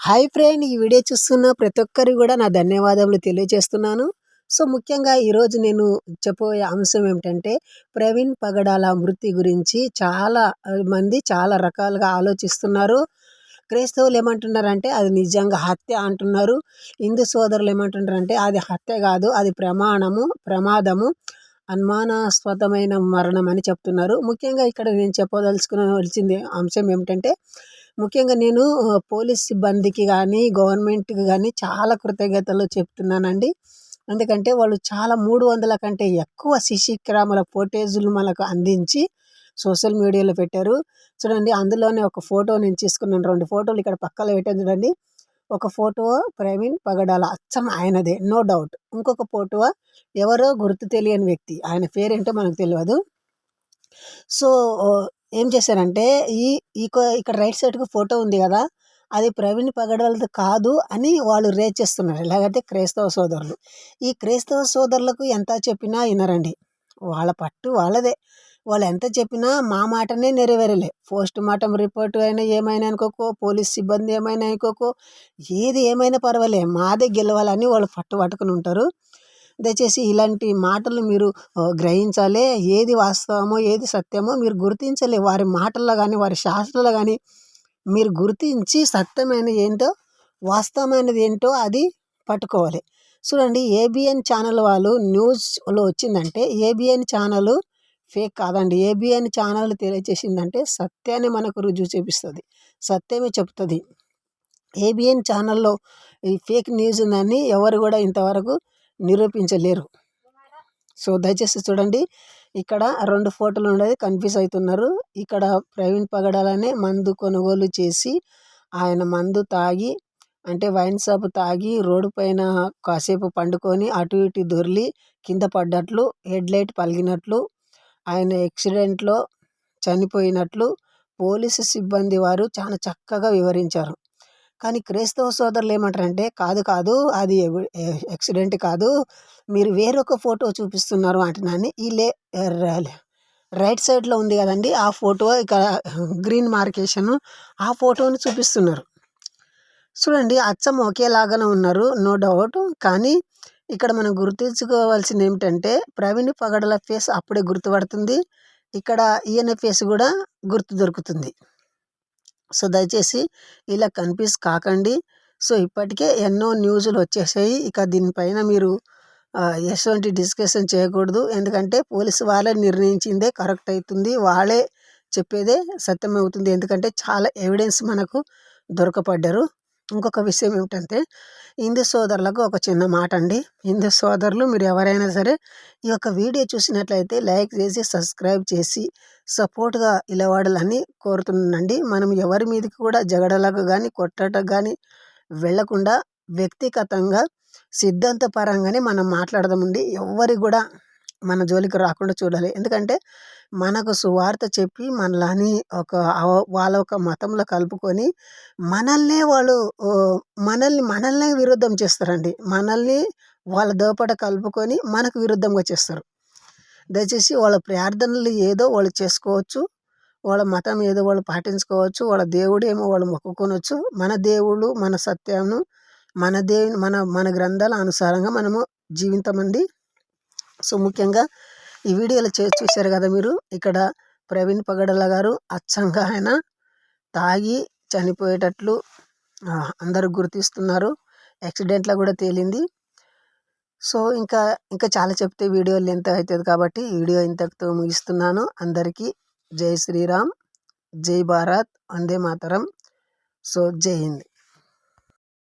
Hi friend ఈ video చూస్తున్న ప్రతి ఒక్కరికి కూడా నా ధన్యవాదములు తెలియజేస్తున్నాను. సో ముఖ్యంగా ఈరోజు నేను చెప్పబోయే అంశం ఏమిటంటే ప్రవీణ్ పగడాల మృతి గురించి చాలా మంది చాలా రకాలుగా ఆలోచిస్తున్నారు. క్రైస్తవులు ఏమంటున్నారంటే అది నిజంగా హత్య అంటున్నారు. హిందూ సోదరులు ఏమంటున్నారంటే అది హత్య కాదు అది ప్రమాణము ప్రమాదము అనుమానాస్పదమైన మరణం అని చెప్తున్నారు. ముఖ్యంగా ఇక్కడ నేను చెప్పదలుచుకున్న వచ్చింది అంశం ఏమిటంటే ముఖ్యంగా నేను పోలీస్ సిబ్బందికి కానీ గవర్నమెంట్కి కానీ చాలా కృతజ్ఞతలు చెప్తున్నానండి. ఎందుకంటే వాళ్ళు చాలా మూడు వందల కంటే ఎక్కువ సిసి కెమెరా ఫోటేజులు మనకు అందించి సోషల్ మీడియాలో పెట్టారు. చూడండి అందులోనే ఒక ఫోటో నేను తీసుకున్నాను. రెండు ఫోటోలు ఇక్కడ పక్కలో పెట్టాను చూడండి. ఒక ఫోటో ప్రవీణ్ పగడాల అచ్చం ఆయనదే నో డౌట్. ఇంకొక ఫోటో ఎవరో గుర్తు తెలియని వ్యక్తి ఆయన పేరేంటో మనకు తెలియదు సో ఏం చేశారంటే ఈ ఇక్కడ రైట్ సైడ్కి ఫోటో ఉంది కదా అది ప్రవీణ్ పగడవలది కాదు అని వాళ్ళు రేట్ చేస్తున్నారు. ఎలాగంటే క్రైస్తవ సోదరులు. ఈ క్రైస్తవ సోదరులకు ఎంత చెప్పినా వినరండి. వాళ్ళ పట్టు వాళ్ళదే. వాళ్ళు ఎంత చెప్పినా మా మాటనే నెరవేరలే. పోస్ట్ మార్టం రిపోర్ట్ అయినా ఏమైనా అనుకోకో పోలీస్ సిబ్బంది ఏమైనా అనుకోకో ఏది ఏమైనా పర్వాలే. మాదే గెలవాలని వాళ్ళు పట్టు పట్టుకుని ఉంటారు. దయచేసి ఇలాంటి మాటలు మీరు గ్రహించాలి. ఏది వాస్తవమో ఏది సత్యమో మీరు గుర్తించాలి. వారి మాటల్లో కానీ వారి శాస్త్రంలో కానీ మీరు గుర్తించి సత్యమైనది ఏంటో వాస్తవమైనది ఏంటో అది పట్టుకోవాలి. చూడండి ఏబిఎన్ ఛానల్ వాళ్ళు న్యూస్లో వచ్చిందంటే ఏబిఎన్ ఛానల్ ఫేక్ కాదండి. ఏబిఎన్ ఛానల్ తెలియచేసిందంటే సత్యాన్ని మనకు రుజువు చూపిస్తుంది. సత్యమే చెప్తుంది. ఏబిఎన్ ఛానల్లో ఈ ఫేక్ న్యూస్ ఉందని ఎవరు కూడా ఇంతవరకు నిరూపించలేరు. సో దయచేసి చూడండి. ఇక్కడ రెండు ఫోటోలు ఉండేది కన్ఫ్యూజ్ అవుతున్నారు. ఇక్కడ ప్రవీణ్ పగడాలనే మందు కొనుగోలు చేసి ఆయన మందు తాగి అంటే వైన్ షాప్ తాగి రోడ్డు పైన కాసేపు పండుకొని అటు ఇటు దొర్లి కింద పడ్డట్లు హెడ్లైట్ పలిగినట్లు ఆయన యాక్సిడెంట్లో చనిపోయినట్లు పోలీసు సిబ్బంది వారు చాలా చక్కగా వివరించారు. కానీ క్రైస్తవ సోదరులు ఏమంటారంటే కాదు కాదు అది యాక్సిడెంట్ కాదు. మీరు వేరొక ఫోటో చూపిస్తున్నారు అంటున్నాను ఈ లే రైట్ సైడ్లో ఉంది కదండి ఆ ఫోటో ఇక్కడ గ్రీన్ మార్కేషన్. ఆ ఫోటోని చూపిస్తున్నారు. చూడండి అచ్చం ఒకేలాగానే ఉన్నారు నో డౌట్. కానీ ఇక్కడ మనం గుర్తించుకోవాల్సింది ఏమిటంటే ప్రవీణ్ పగడల ఫేస్ అప్పుడే గుర్తుపడుతుంది. ఇక్కడ ఈయన ఫేస్ కూడా గుర్తు దొరుకుతుంది. సో దయచేసి ఇలా కన్ఫ్యూజ్ కాకండి. సో ఇప్పటికే ఎన్నో న్యూస్లు వచ్చేసాయి. ఇక దీనిపైన మీరు ఎటువంటి డిస్కషన్ చేయకూడదు. ఎందుకంటే పోలీసు వాళ్ళే నిర్ణయించిందే కరెక్ట్ అవుతుంది. వాళ్ళే చెప్పేదే సత్యం అవుతుంది ఎందుకంటే చాలా ఎవిడెన్స్ మనకు దొరకపడ్డారు. ఇంకొక విషయం ఏమిటంటే హిందూ సోదరులకు ఒక చిన్న మాట అండి హిందూ సోదరులు మీరు ఎవరైనా సరే ఈ యొక్క వీడియో చూసినట్లయితే లైక్ చేసి సబ్స్క్రైబ్ చేసి సపోర్ట్గా ఇలవాడాలని కోరుతున్నానండి. మనం ఎవరి మీదకి కూడా జగడలకు కానీ కొట్టటకు కానీ వెళ్ళకుండా వ్యక్తిగతంగా సిద్ధాంతపరంగానే మనం మాట్లాడదామండి. ఎవరి కూడా మన జోలికి రాకుండా చూడాలి. ఎందుకంటే మనకు సువార్త చెప్పి మనలని ఒక వాళ్ళ ఒక మతంలో కలుపుకొని మనల్నే వాళ్ళు మనల్ని మనల్నే విరుద్ధం చేస్తారండి. మనల్ని వాళ్ళ దోపట కలుపుకొని మనకు విరుద్ధంగా చేస్తారు. దయచేసి వాళ్ళ ప్రార్థనలు ఏదో వాళ్ళు చేసుకోవచ్చు. వాళ్ళ మతం ఏదో వాళ్ళు పాటించుకోవచ్చు. వాళ్ళ దేవుడు ఏమో వాళ్ళు మొక్కుకొనవచ్చు మన దేవుడు మన సత్యంను మన దేవుని మన మన గ్రంథాల అనుసారంగా మనము జీవితామండి సో ముఖ్యంగా ఈ వీడియోలో చే చూశారు కదా మీరు? ఇక్కడ ప్రవీణ్ పగడల గారు అచ్చంగా ఆయన తాగి చనిపోయేటట్లు అందరూ గుర్తిస్తున్నారు. యాక్సిడెంట్లో కూడా తేలింది. సో ఇంకా ఇంకా చాలా చెప్తే వీడియో లెంత్ అవుతుంది కాబట్టి వీడియో ఇంతటితో ముగిస్తున్నాను. అందరికీ జై శ్రీరామ్ జై భారత్ వందే మాతరం. సో జై హింద్.